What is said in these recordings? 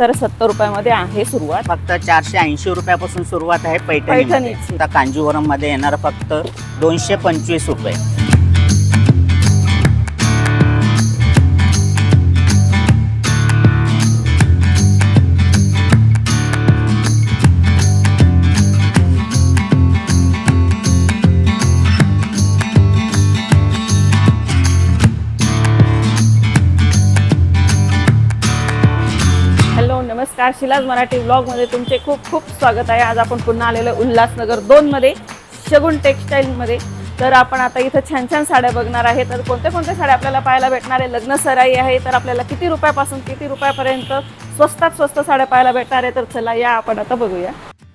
तर सत्तर रुपयामध्ये आहे सुरुवात. फक्त चारशे ऐंशी रुपयापासून सुरुवात आहे. पैठणी पैठणीची. कांजीवरममध्ये येणार फक्त दोनशे पंचवीस रुपये. नमस्कार शिलाज मराठी ब्लॉगमध्ये तुमचे खूप खूप स्वागत आहे. आज आपण पुन्हा आलेलो आहे उल्हासनगर दोनमध्ये शगुन टेक्स्टाईलमध्ये. तर आपण आता इथं छान छान साड्या बघणार आहे. तर कोणत्या कोणत्या साड्या आपल्याला पाहायला भेटणार आहे? लग्न सराई आहे तर आपल्याला किती रुपयापासून किती रुपयापर्यंत स्वस्तात स्वस्त साड्या पाहायला भेटणार आहे? तर चला या आपण आता बघूया.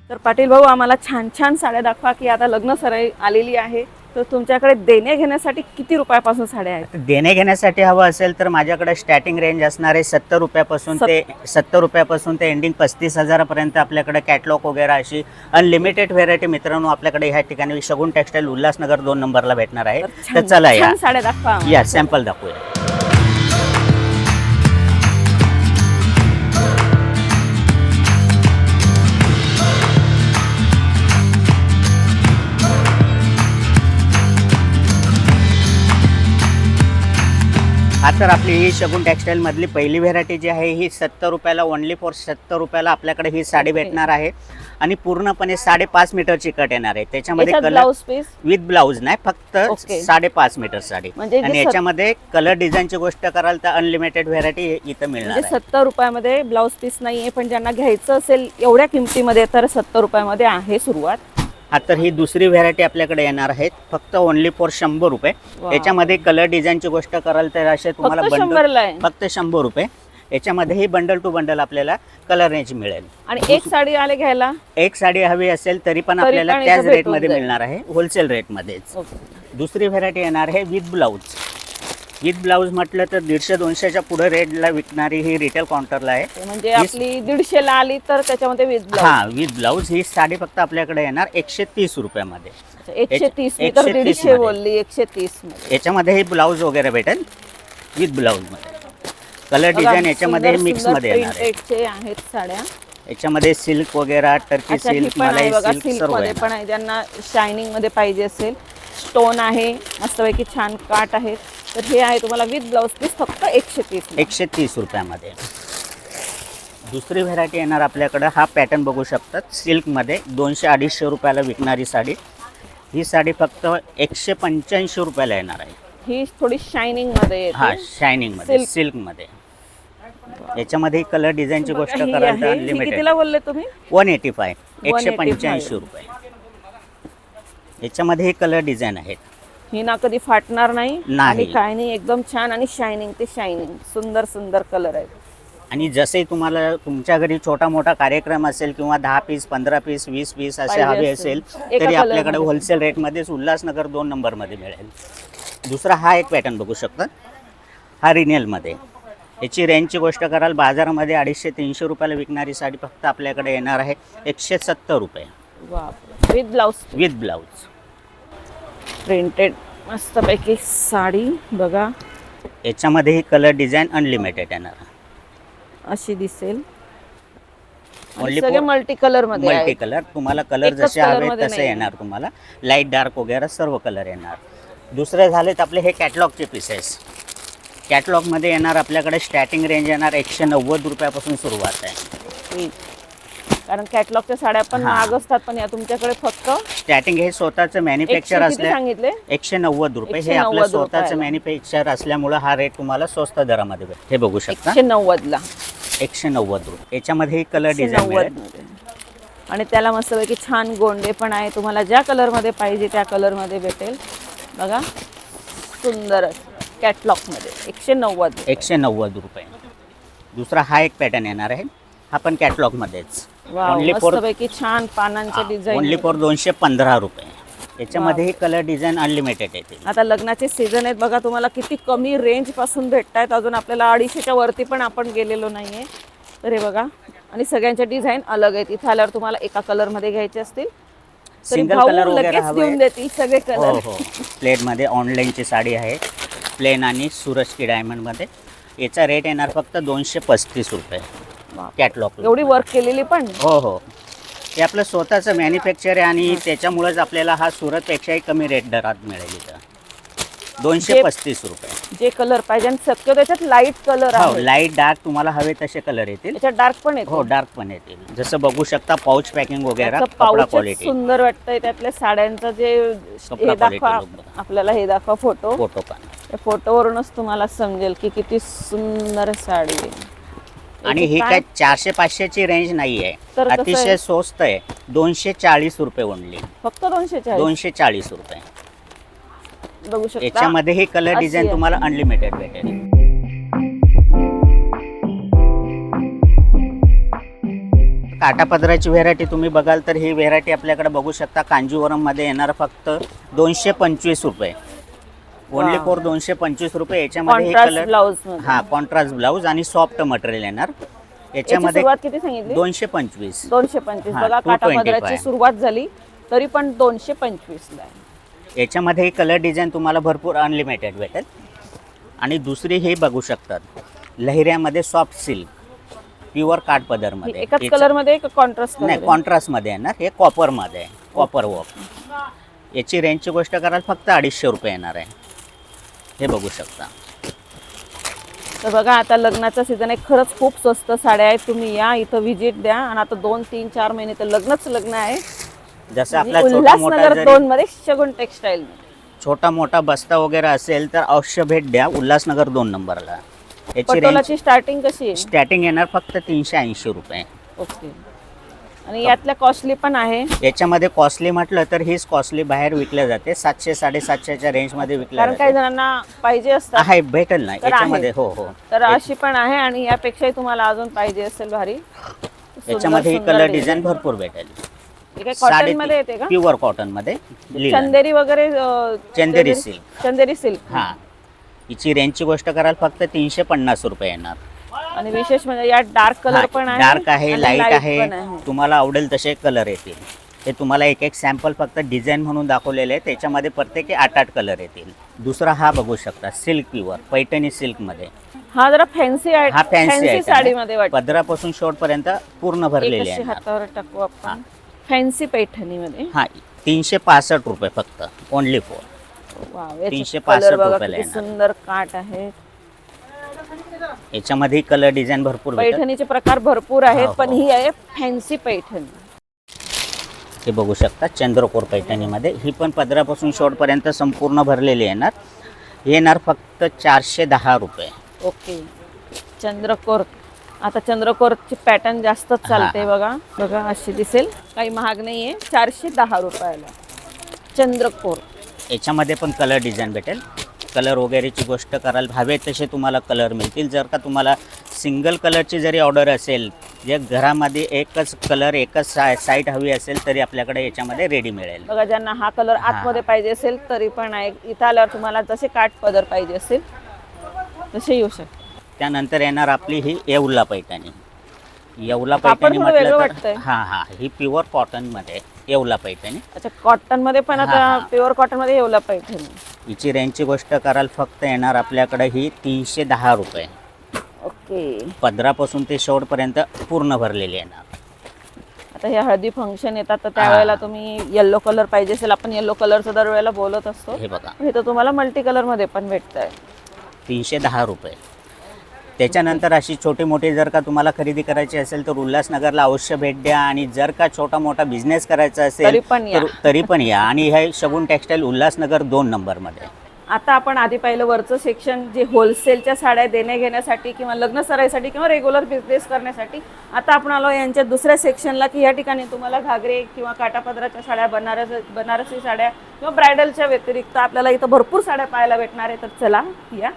तर पाटील भाऊ आम्हाला छान छान साड्या दाखवा की आता लग्न सराई आलेली आहे. तर तुमच्याकडे देणे घेण्यासाठी किती रुपयापासून साड्या आहेत? देणे घेण्यासाठी हवं असेल तर माझ्याकडे स्टार्टिंग रेंज असणार आहे सत्तर रुपयापासून ते सत्तर रुपयापासून ते एंडिंग पस्तीस हजारापर्यंत आपल्याकडे कॅटलॉग वगैरे अशी अनलिमिटेड व्हेरायटी मित्रांनो आपल्याकडे ह्या ठिकाणी शगुन टेक्सटाईल उल्हासनगर दोन नंबरला भेटणार आहे. तर चला या. छान साड्या दाखवा. आम्हाला. या सॅम्पल दाखवूया. हा तर आपली ही शगुन टेक्सटाईल मधली पहिली व्हेरायटी जी आहे ही सत्तर रुपयाला ओनली फॉर सत्तर रुपयाला आपल्याकडे ही साडी. भेटणार आहे. आणि पूर्णपणे साडेपाच मीटरची कट येणार आहे. त्याच्यामध्ये याच्यात colour blouse piece with blouse नाही फक्त Okay. साडेपाच मीटर साडी. म्हणजे जे आणि सत- याच्यामध्ये कलर डिझाईनची गोष्ट कराल तर अनलिमिटेड व्हेरायटी इथं मिळणार म्हणजे आहे. सत्तर रुपयामध्ये ब्लाऊज पीस नाहीये पण ज्यांना घ्यायचं असेल एवढ्या किमतीमध्ये तर सत्तर रुपयामध्ये आहे सुरुवात. हा तर ही दुसरी व्हेरायटी आपल्याकडे येणार आहे फक्त ओनली फॉर शंभर रुपये. याच्यामध्ये कलर डिझाईनची गोष्ट कराल तर असे तुम्हाला बंडल फक्त शंभर रुपये. याच्यामध्येही बंडल टू बंडल आपल्याला कलर रेंज मिळेल. आणि एक साडी आले घ्यायला? एक साडी हवी असेल तरी पण आपल्याला त्याच रेटमध्ये. मिळणार आहे. होलसेल रेटमध्येच दुसरी व्हेरायटी येणार आहे विथ ब्लाऊज विथ ब्लाऊज म्हटलं तर दीडशे दोनशेच्या पुढे रेटला विकणारी ही रिटेल काउंटरला आहे. म्हणजे आपली दीडशेला आली तर त्याच्यामध्ये वीस ब्लाऊज. हा विथ ब्लाऊज ही साडी फक्त आपल्याकडे येणार एकशे तीस रुपयामध्ये. एकशे एक- तीस मी तर एकशे तीस दीडशे मध्ये. बोलली एकशे तीसमध्ये. याच्यामध्येही ब्लाऊज वगैरे भेटेल विथ ब्लाऊजमध्ये कलर बघा, डिझाईन याच्यामध्ये सुंदर- मिक्स सुंदरमध्ये येणार आहे. printed चे आहेत साड्या. याच्यामध्ये सिल्क वगैरे टर्की अच्छा ही सिल्क पण आहे मलाई बघा सिल्क सिल्क सर्वमध्ये पण आहे. ज्यांना शायनिंगमध्ये पाहिजे असेल स्टोन आहे मस्तपैकी छान काट आहे तर हे आहे तुम्हाला विथ ब्लाऊज पीस फक्त एकशे तीस एकशे तीस रुपयामध्ये. दुसरी व्हेरायटी येणार आपल्याकडं हा पॅटर्न बघू शकतात. सिल्कमध्ये दोनशे अडीचशे रुपयाला विकणारी साडी. ही साडी फक्त एकशे पंच्याऐंशी रुपयाला येणार आहे. ही थोडी शायनिंगमध्ये हा शायनिंगमध्ये. सिल्कमध्ये. याच्यामध्ये कलर डिझाईनची गोष्ट अनलिमिटेड कितीला बोलले तुम्ही? वन एटी फाय एकशे 185. पंच्याऐंशी. रुपये. याच्यामध्ये कलर डिझाईन आहेत. ही ना कधी फाटणार नाही नाही. आणि काय नाही एकदम छान आणि शायनिंग ते शायनिंग सुंदर सुंदर कलर आहेत आणि जसे तुम्हाला तुमच्या घरी छोटा मोठा कार्यक्रम असेल किंवा दहा पीस पंधरा पीस वीस पीस असे पाहिजे हवे असेल. असेल एका तरी आपल्याकडे कलरमध्ये. होलसेल रेटमध्येच उल्हासनगर दोन नंबरमध्ये मिळेल. दुसरा हा एक पॅटर्न बघू शकता. हा रिनेलमध्ये याची रेंजची गोष्ट कराल बाजारामध्ये अडीचशे तीनशे रुपयाला विकणारी साडी फक्त आपल्याकडे येणार आहे एकशे सत्तर रुपये. With blouse with blouse printed मस्तपैकी साडी बघा. याच्यामध्येही कलर डिझाईन अनलिमिटेड येणार अशी दिसेल. Only सगळे for मल्टी कलरमध्ये मल्टी. कलर तुम्हाला कलर एकच जसे हवे तसे नाही. येणार तुम्हाला. लाइट डार्क वगैरे सर्व कलर येणार. दुसरे झालेत आपले हे कॅटलॉगचे पीसेस कॅटलॉगमध्ये येणार आपल्याकडे स्टार्टिंग रेंज येणार एकशे नव्वद रुपयापासून सुरुवात आहे. कारण कॅटलॉगच्या साड्या पण हा. महाग असतात पण या तुमच्याकडे फक्त स्टार्टिंग हे स्वतःचं मॅन्युफॅक्चर एकशे किती असल्या सांगितले? एकशे नव्वद रुपये. हे 190 आपलं स्वतःचं. मॅन्युफॅक्चर असल्यामुळं हा रेट तुम्हाला स्वस्त दरामध्ये भेटेल हे बघू शकता. एकशे नव्वद ला एकशे नव्वद रुपये. याच्यामध्ये कलर एकशे डिझाईन नव्वद मिळेल. मध्ये. आणि त्याला मस्तपैकी छान गोंडे पण आहे. तुम्हाला ज्या कलरमध्ये पाहिजे त्या कलरमध्ये भेटेल. बघा सुंदर कॅटलॉगमध्ये एकशे नव्वद एकशे नव्वद रुपये. दुसरा हा एक पॅटर्न येणार आहे. हा पण कॅटलॉगमध्येच. For- मस्तपैकी छान पानांचे ओनली डिझाईन फॉर दोनशे पंधरा रुपये. याच्यामध्येही कलर डिझाईन अनलिमिटेड येतील आता लग्नाचे सीझन आहेत बघा तुम्हाला किती कमी रेंजपासून भेटत आहेत अजून आपल्याला अडीचशेच्या वरती पण आपण गेलेलो नाहीये. तर हे बघा आणि सगळ्यांचे डिझाईन अलग आहेत. इथे आल्यावर तुम्हाला एका कलरमध्ये घ्यायचे असतील. सिंगल कलर वगैरे देऊन देतील सगळे हो कलर हो. प्लेनमध्ये ऑनलाईनची साडी आहे. प्लेन आणि सूरज की डायमंडमध्ये याचा रेट येणार फक्त दोनशे पस्तीस रुपये. कॅटलॉग एवढी वर्क केलेली पण. हो हो. हे आपलं स्वतःचं मॅन्युफॅक्चर आहे आणि त्याच्यामुळेच आपल्याला हा सुरतपेक्षाही कमी रेट दरात मिळेल इथं. दोनशे जे- पस्तीस रुपये. जे कलर पाहिजे आणि शक्य त्याच्यात लाइट कलर हो आहे. लाइट डार्क तुम्हाला हवे तसे कलर येतील. त्याच्यात डार्क पण येतो हो डार्क पण येतील. जसं बघू शकता पाऊच पॅकिंग वगैरे त्याचं कपडा क्वालिटी सुंदर वाटतंय त्यातल्या साड्यांचं जे कपडा हे दाखवा quality look. बघा. आपल्याला हे दाखवा फोटो फोटो पण. फोटोवरूनच तुम्हाला समजेल की किती सुंदर साडी आहे. आणि ही काय चारशे पाचशेची रेंज नाही आहे? अतिशय स्वस्त आहे. दोनशे चाळीस रुपये ओनली फक्त दोनशे चाळीस दोनशे चाळीस रुपये. बघू शकता. याच्यामध्ये ही कलर डिझाईन. तुम्हाला अनलिमिटेड भेटेल. काटापदराची व्हेरायटी तुम्ही बघाल तर ही व्हेरायटी आपल्याकडे बघू शकता. कांजीवरममध्ये येणार फक्त दोनशे पंचवीस रुपये. ओनली. फॉर दोनशे पंचवीस रुपये. याच्यामध्ये हे कॉन्ट्रास्ट कलर ब्लाउज हा कॉन्ट्रास्ट ब्लाऊज आणि सॉफ्ट मटेरियल येणार. याच्यामध्ये सुरुवात किती सांगितली? दोनशे पंचवीस. दोनशे पंचवीस. बघा 225 काटापदराची सुरुवात झाली तरी पण दोनशे पंचवीस ला याच्यामध्ये कलर डिझाईन तुम्हाला भरपूर अनलिमिटेड भेटेल. आणि दुसरी हे बघू शकतात. लहिऱ्यामध्ये सॉफ्ट सिल्क प्युअर काठ पदरमध्ये. एकाच याचं- कलरमध्ये कॉन्ट्रास्ट नाही कॉन्ट्रास्टमध्ये येणार. हे कॉपरमध्ये आहे. कॉपर वर्क याची रेंजची गोष्ट कराल फक्त अडीचशे रुपये येणार आहे. हे बघू शकता. तर बघा आता लग्नाचा सीझन आहे. खरंच खूप स्वस्त साड्या आहेत. तुम्ही या इथं व्हिजिट द्या. आणि आता दोन तीन चार महिने तर लग्नच लग्न आहे. जसं आणि आपला छोटा मोठा उल्हासनगर दोन मध्ये शगुन टेक्सटाईल छोटा मोठा बस्ता वगैरे असेल तर अवश्य भेट द्या. उल्हासनगर दोन नंबरला. याची रेंज पटोलाची स्टार्टिंग कशी आहे? स्टार्टिंग येणार फक्त तीनशे ऐंशी रुपये. ओके. आणि यातल्या कॉस्टली पण आहे. याच्यामध्ये कॉस्टली म्हटलं तर हीच कॉस्टली बाहेर विकल्या जाते. सातशे साडेसातशेच्या रेंजमध्ये विकल्या कारण काही जाते जणांना पाहिजे असतात. आहे भेटेल ना. तर आहे. याच्यामध्ये हो हो. तर अशी पण आहे आणि यापेक्षाही तुम्हाला अजून पाहिजे असेल भारी. सुंदर- याच्यामध्ये सुंदर कलर. डिझाईन भरपूर भेटेल. हे काय मध्ये येते का? प्युअर कॉटनमध्ये. चंदेरी वगैरे अं, चंदेरी सिल्क चंदेरी सिल्क हा. हिची रेंजची गोष्ट कराल फक्त तीनशे पन्नास रुपये येणार. आणि विशेष म्हणजे यात डार्क कलर पण आहे डार्क आहे आणि लाइट light आहे. पण आहे. तुम्हाला आवडेल तसे कलर येतील. हे तुम्हाला एक एक सॅम्पल फक्त डिझाईन म्हणून दाखवलेले आहे त्याच्यामध्ये प्रत्येकी आठ आठ कलर येतील. दुसरा हा बघू शकता सिल्क प्युअर पैठणी सिल्कमध्ये. हा जरा फॅन्सी हा फॅन्सी साडीमध्ये वाटतं. पदरापासून शेवट पर्यंत पूर्ण भरलेले आहे. हातावर टाकू आपण. फॅन्सी पैठणीमध्ये. हा तीनशे पासष्ट रुपये फक्त ओनली फोर वाव, याचे 365 color बघा रुपयाला किती येणार. सुंदर काट आहे. याच्यामध्ये कलर डिझाईन भरपूर भेटेल पैठणीचे प्रकार भरपूर आहेत हो, पण हो. ही आहे फॅन्सी पैठणी. हे बघू शकता चंद्रकोर पैठणीमध्ये. ही पण पदरापासून शेवटपर्यंत संपूर्ण भरलेली येणार. हे येणार फक्त चारशे दहा रुपये. ओके. चंद्रकोर. आता चंद्रकोरची पॅटर्न जास्त चालते हा. बघा. बघा अशी दिसेल. काही महाग नाहीये. चारशे दहा रुपयाला. चंद्रकोर. याच्यामध्ये पण कलर डिझाईन भेटेल. कलर वगैरेची गोष्ट कराल हवे तसे तुम्हाला कलर मिळतील. जर का तुम्हाला सिंगल कलरची जरी ऑर्डर असेल जे घरामध्ये एकच कलर एकच सा साईट हवी असेल तरी आपल्याकडे याच्यामध्ये रेडी मिळेल. बघा ज्यांना हा कलर आतमध्ये पाहिजे असेल तरी पण आहे इथं आल्यावर तुम्हाला जसे काठ पदर पाहिजे असेल तसे येऊ शकते त्यानंतर येणार आपली ही येवला पैठणी. येवला पैठणी म्हटलं तर. हां हां ही प्युअर कॉटनमध्ये येवला पैठणी अच्छा कॉटनमध्ये पण आता. प्युअर कॉटनमध्ये येवला पैठणी हिची रेंजची गोष्ट कराल फक्त येणार आपल्याकडे ही तीनशे दहा रुपये. ओके. पंधरापासून ते शेवटपर्यंत पूर्ण भरलेली येणार. आता हे हळदी फंक्शन येतात तर त्यावेळेला तुम्ही येल्लो कलर पाहिजे असेल आपण येल्लो कलरचं दरवेळेला बोलत असतो. हे बघा. हे तर तुम्हाला मल्टी कलरमध्ये पण भेटत आहे तीनशे दहा रुपये. त्याच्यानंतर अशी छोटी मोठी जर का तुम्हाला खरेदी करायची असेल तर उल्हासनगरला अवश्य भेट द्या. आणि जर का छोटा मोठा बिझनेस करायचा असेल तरी पण या. तर तरी पण या. आणि हे शगुन टेक्सटाईल उल्हासनगर दोन नंबरमध्ये. आता आपण आधी पाहिलं वरचं सेक्शन जे होलसेलच्या साड्या देणे घेण्यासाठी किंवा लग्न सराईसाठी किंवा रेग्युलर बिझनेस करण्यासाठी. आता आपण आलो यांच्या दुसऱ्या सेक्शनला की या ठिकाणी तुम्हाला घागरे किंवा काटापदराच्या साड्या बनारस बनारसी साड्या किंवा ब्रायडलच्या व्यतिरिक्त आपल्याला इथं भरपूर साड्या पाहायला भेटणार आहे. तर चला या.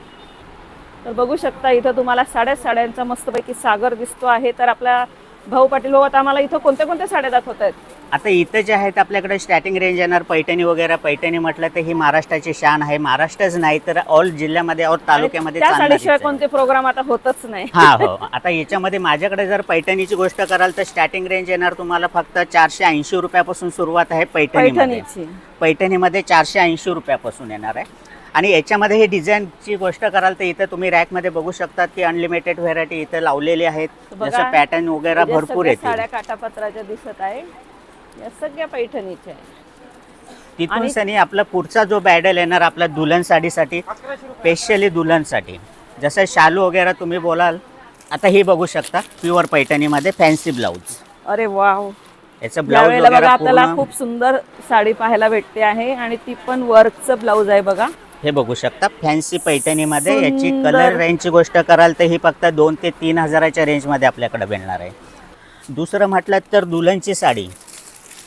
तर बघू शकता इथं तुम्हाला साड्या साड्यांचा मस्तपैकी सागर दिसतो आहे. तर आपल्या भाऊ पाटील भाऊ आता आम्हाला इथं कोणत्या कोणत्या साड्या दाखवत आहेत? आता इथं जे आहेत आपल्याकडे स्टार्टिंग रेंज येणार पैठणी वगैरे. पैठणी म्हटलं तर ही महाराष्ट्राची शान आहे. महाराष्ट्रच नाही तर ऑल जिल्ह्यामध्ये और तालुक्यामध्ये साडीशिवाय. कोणते प्रोग्राम आता होतच नाही. हा हो. आता याच्यामध्ये माझ्याकडे जर पैठणीची गोष्ट कराल तर स्टार्टिंग रेंज येणार तुम्हाला फक्त चारशे ऐंशी रुपयापासून सुरुवात आहे पैठणीची. पैठणीमध्ये चारशे ऐंशी रुपयापासून येणार आहे. आणि याच्यामध्ये ही डिझाईनची गोष्ट कराल तर इथं तुम्ही रॅकमध्ये बघू शकतात की अनलिमिटेड व्हेरायटी इथं लावलेली आहेत. जसं पॅटर्न वगैरे या भरपूर येतील. साड्या काटापत्राच्या दिसत आहे. या सगळ्या पैठणीच्या आहे तिथून सनी आपला पुढचा जो बॅडल येणार आपला दुल्हन साडीसाठी स्पेशली दुल्हनसाठी जसं शालू वगैरे तुम्ही बोलाल आता ही बघू शकता प्युअर पैठणीमध्ये फॅन्सी ब्लाऊज अरे वाव. याचं ब्लाऊज आपल्याला खूप सुंदर साडी पाहायला भेटते आहे आणि ती पण वर्कचं ब्लाऊज आहे बघा. हे बघू शकता. फॅन्सी पैठणीमध्ये याची. कलर रेंजची गोष्ट कराल तर ही फक्त दोन ते तीन हजाराच्या रेंजमध्ये आपल्याकडे मिळणार आहे. दुसरं म्हटलं तर दुल्हनची साडी.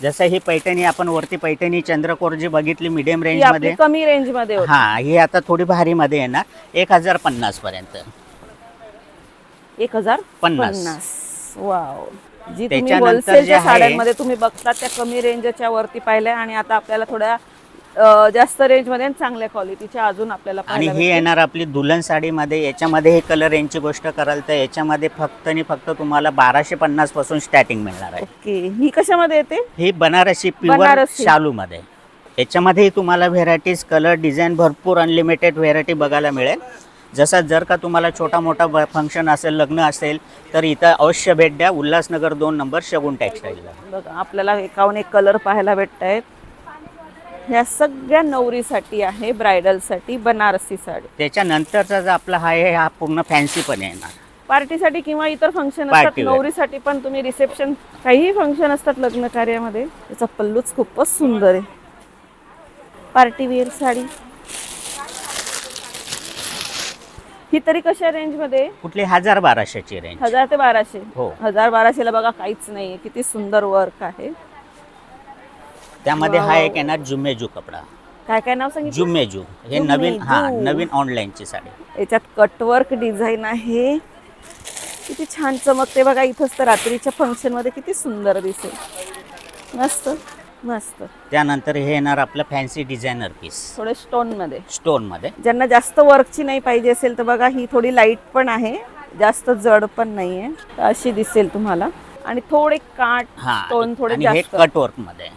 जसं ही पैठणी आपण वरती पैठणी चंद्रकोर जी बघितली मीडियम रेंजमध्ये कमी रेंजमध्ये होती. हा ही आता थोडी भारीमध्ये येणार एक हजार पन्नास पर्यंत. एक हजार पन्नास. वाव जी तुम्ही होलसेलच्या साड्यांमध्ये तुम्ही बघता त्या कमी रेंजच्या वरती पाहिल्या आणि आता आपल्याला थोड्या जास्त रेंजमध्ये आणि चांगल्या क्वालिटीच्या अजून आपल्याला आणि पाहायला ही भेटतील. येणार आपली दुल्हन साडीमध्ये. याच्यामध्ये हे कलर रेंजची गोष्ट कराल तर याच्यामध्ये फक्त आणि फक्त तुम्हाला बाराशे पन्नासपासून स्टार्टिंग मिळणार आहे. ओके. ही कशामध्ये येते? ही बनारसी प्युअर बनारसी. शालूमध्ये. याच्यामध्ये तुम्हाला व्हेरायटीज कलर डिझाईन भरपूर अनलिमिटेड व्हेरायटी बघायला मिळेल. जसं जर का तुम्हाला छोटा मोठा फंक्शन असेल लग्न असेल तर इथं अवश्य भेट द्या. उल्हासनगर दोन नंबर शगुन टेक्सटाईलला बघा आपल्याला एकाहून एक कलर पाहायला भेटत आहेत ह्या सगळ्या नवरीसाठी आहे ब्रायडलसाठी बनारसी साडी त्याच्यानंतरचा जो आपला हा आहे हा पूर्ण फॅन्सी पण येणार पार्टीसाठी किंवा इतर फंक्शन असतात Party wear. नवरीसाठी पण तुम्ही रिसेप्शन काहीही फंक्शन असतात लग्न कार्यामध्ये त्याचा पल्लूच खूपच सुंदर आहे. Party wear sari. ही तरी कशा रेंजमध्ये? कुठली? हजार बाराशेची रेंज हजार ते बाराशे. हो. हजार बाराशेला बघा काहीच नाहीये. किती सुंदर वर्क आहे. त्यामध्ये हा. एक येणार जुमेजू कपडा. काय काय नाव सांगितलं? जुमेजू. हे नवीन हा जुमेजू. नवीन ऑनलाईनची साडी. याच्यात कटवर्क डिझाईन आहे. किती छान चमकते बघा इथंच तर रात्रीच्या फंक्शनमध्ये किती सुंदर दिसेल. मस्त मस्त. त्यानंतर हे येणार आपलं फॅन्सी डिझायनर पीस थोडे स्टोनमध्ये. स्टोनमध्ये ज्यांना जास्त वर्कची नाही पाहिजे असेल तर बघा ही थोडी लाइट पण आहे. जास्त जड पण नाहीये. तर अशी दिसेल तुम्हाला. आणि थोडे काठ हा स्टोन थोडे आणि हे जास्त. कटमध्ये.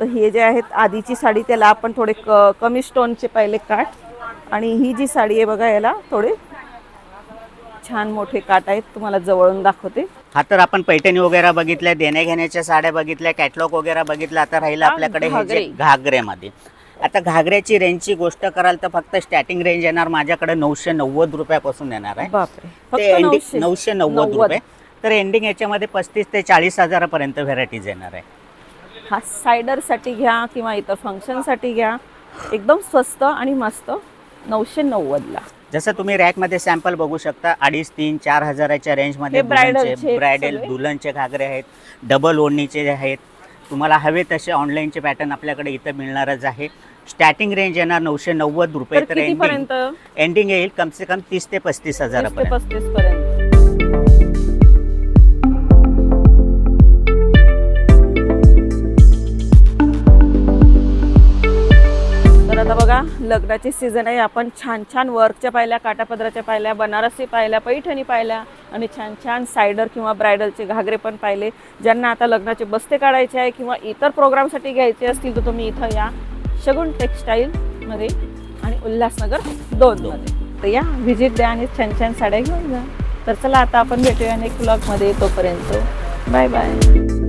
तर हे जे आहेत आधीची साडी त्याला आपण थोडे क- कमी स्टोनचे पाहिले काठ आणि ही जी साडी आहे बघा याला थोडे छान मोठे काठ आहेत तुम्हाला जवळून दाखवते. हा तर आपण पैठणी वगैरे बघितल्या देण्या घेण्याच्या साड्या बघितल्या कॅटलॉग वगैरे बघितलं आता राहिलं आपल्याकडे हे जे. घागरेमध्ये. आता घागऱ्याची रेंजची गोष्ट कराल तर फक्त स्टार्टिंग रेंज येणार माझ्याकडे नऊशे नव्वद रुपयापासून येणार आहे. नऊशे. नव्वद. रुपये. तर एंडिंग याच्यामध्ये पस्तीस ते चाळीस हजारापर्यंत व्हेरायटीज येणार आहे. हा सायडरसाठी घ्या किंवा इतर फंक्शनसाठी घ्या. एकदम स्वस्त आणि मस्त नऊशे नव्वदला. जसं तुम्ही रॅकमध्ये सॅम्पल बघू शकता अडीच तीन चार हजाराच्या रेंजमध्ये bridal चे आहेत ब्रायडल सगळे? दुल्हनचे घागरे आहेत डबल ओढणीचे आहेत. तुम्हाला हवे तसे ऑनलाईनचे पॅटर्न आपल्याकडे इथं मिळणारच आहे. स्टार्टिंग रेंज येणार नऊशे नव्वद रुपये तर एंडिंग येईल कम से कम तीस ते पस्तीस हजारापर्यंत. पस्तीस पर्यंत लग्नाची सीझन आहे. आपण छान छान वर्कच्या पाहिल्या काटापदराच्या पाहिल्या बनारसी पाहिल्या पैठणी पाहिल्या आणि छान छान सायडर किंवा ब्रायडलचे घागरे पण पाहिले. ज्यांना आता लग्नाचे बस्ते काढायचे आहे किंवा इतर प्रोग्रामसाठी घ्यायचे असतील तर तुम्ही इथं या. शगुन टेक्स्टाईलमध्ये आणि उल्हासनगर दोनमध्ये तर या व्हिजिट द्या आणि छान छान साड्या घेऊन जा. तर चला आता आपण भेटूया नेक्स्ट ब्लॉगमध्ये तोपर्यंत बाय बाय